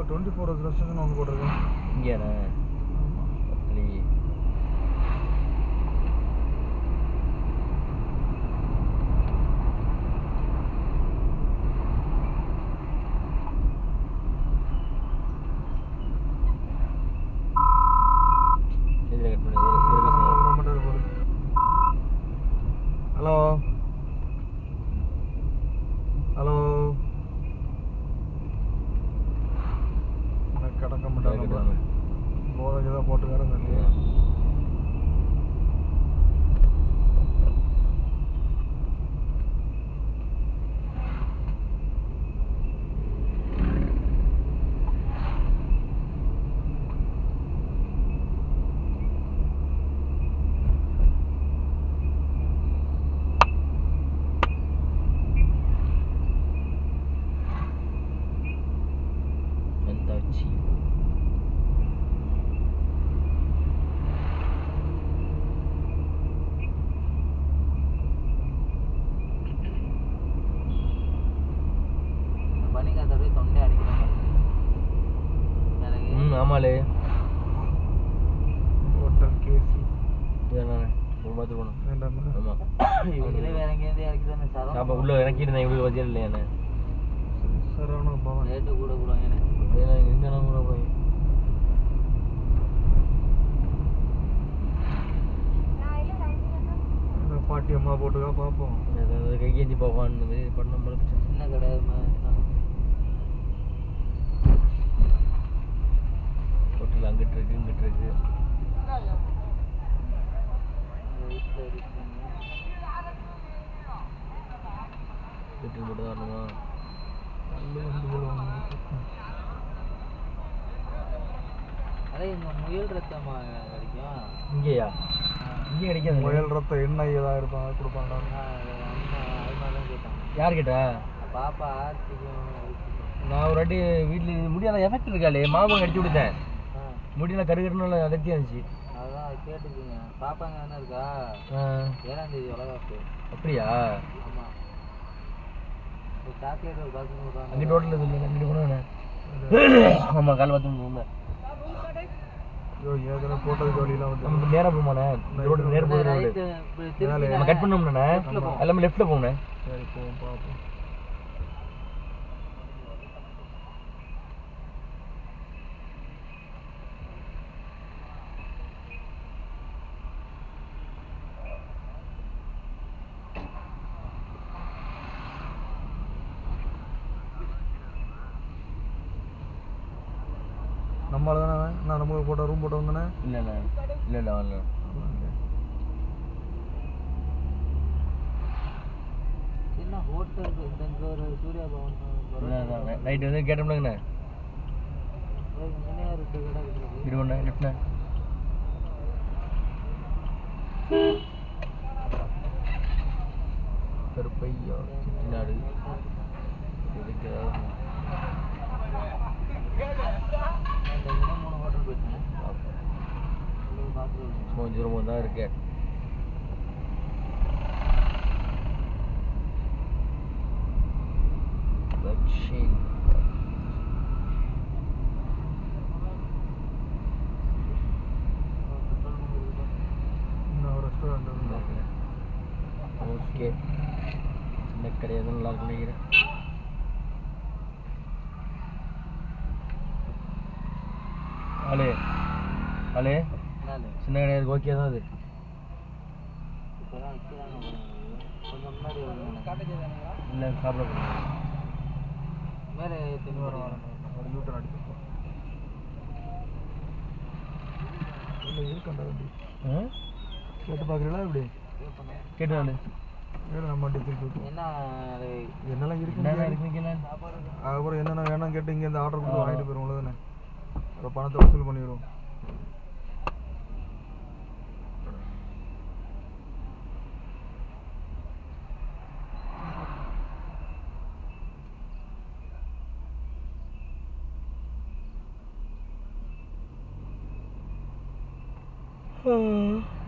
இல்லை twenty four hours restriction ஒன்று போட்டிருக்கேன் стороны. வந்து அப்போ சரம் உள்ள இறக்கிட்டு இவ்வளோ வச்சியா இல்லையாண்ணே சரவண பவன். ரேட்டு கூட ஏன்னா எங்கே கூட போய்? பாட்டி அம்மா போட்டுக்கா பார்ப்போம் கையேந்தி போவான் இந்த மாதிரி பண்ண முடிச்சு சின்ன கடை ஹோட்டல் அங்கிட்டு இருக்கு இங்கிட்டு இருக்கு. வீட்டுக்கு மட்டும் தான் வரணுமா? இந்த முயல் ரத்தமா கிடைக்கும் இங்கேயா? இங்கே கிடைக்காது முயல் ரத்தம் எண்ணெய் ஏதாவது இருப்பாங்க கொடுப்பாங்க யார் கேட்டா பாப்பா. நான் ஒரு வாட்டி வீட்டில் முடியாத எஃபெக்ட் இருக்காளே மாமன் அடிச்சு விடுத்தேன் ஆ முடியல கருகருன்னு அகத்தியா இருந்துச்சு. அதான் அது கேட்டுக்குங்க. பாப்பாங்க தானே இருக்கா? ஆ, ஏழாம் தேதி வளகாப்பு அப்படியா? ஆமா. ஒரு சாக்லேட் ஒரு பாக்ஸ் அங்கே டோட்டல் கண்டிப்பாக போனேன் ஆமாம் கால் பார்த்து போனேன் நேராக போமாண்ணே ரோடு நேரம் நம்ம கட் பண்ணோம்ண்ணே எல்லாமே லெஃப்ட்டில் போகணும் சரி போவோம் பார்ப்போம் நம்மளால தானே நான் நமக்கு போட்ட ரூம் போட்டு வந்தேனே? இல்லைண்ணே இல்லை. இல்லை வரல என்ன ஹோட்டல் ஒரு சூர்யா பவன் நைட்டு வந்து கேட்டோம்னாங்கண்ணே இங்கே ரெண்டு கடை இருக்குது இது ஒன்று லெஃப்ட்ண்ணே கருப்பையா செட்டிநாடு. இதுக்கு ஏதாவது இந்த இங்கே மூணு ஹோட்டல் போயிட்டேன் பார்ப்போம். உங்களுக்கு பார்த்து சும்மா கொஞ்சம் தூரமாக தான் இருக்கேன் Bloodshade. இன்னும் ரெஸ்டாரண்ட் வந்து ஓகே சின்ன கிடையாது நல்லா இருக்கும் நினைக்கிறேன் ஆளே என்னது சின்ன கிடையாது ஓகே தான் அது இல்லை சாப்பிட மேலே திரும்பி வர ஒரு யூட்டர் அடிச்சுப்போம் இல்லை இருக்கண்டா வண்டி கேட்டு பார்க்குறீங்களா இப்படி கேட்டு நானு நம்ம வண்டி திருப்பி என்ன என்னெல்லாம் இருக்கு. அதுக்கப்புறம் என்னென்ன வேணாம் கேட்டு இங்கேருந்து ஆர்டர் கொடுத்து வாங்கிட்டு போயிடுவோம்ல தானே அந்த பணத்தை வசூல் பண்ணிடுவோம். ஆ.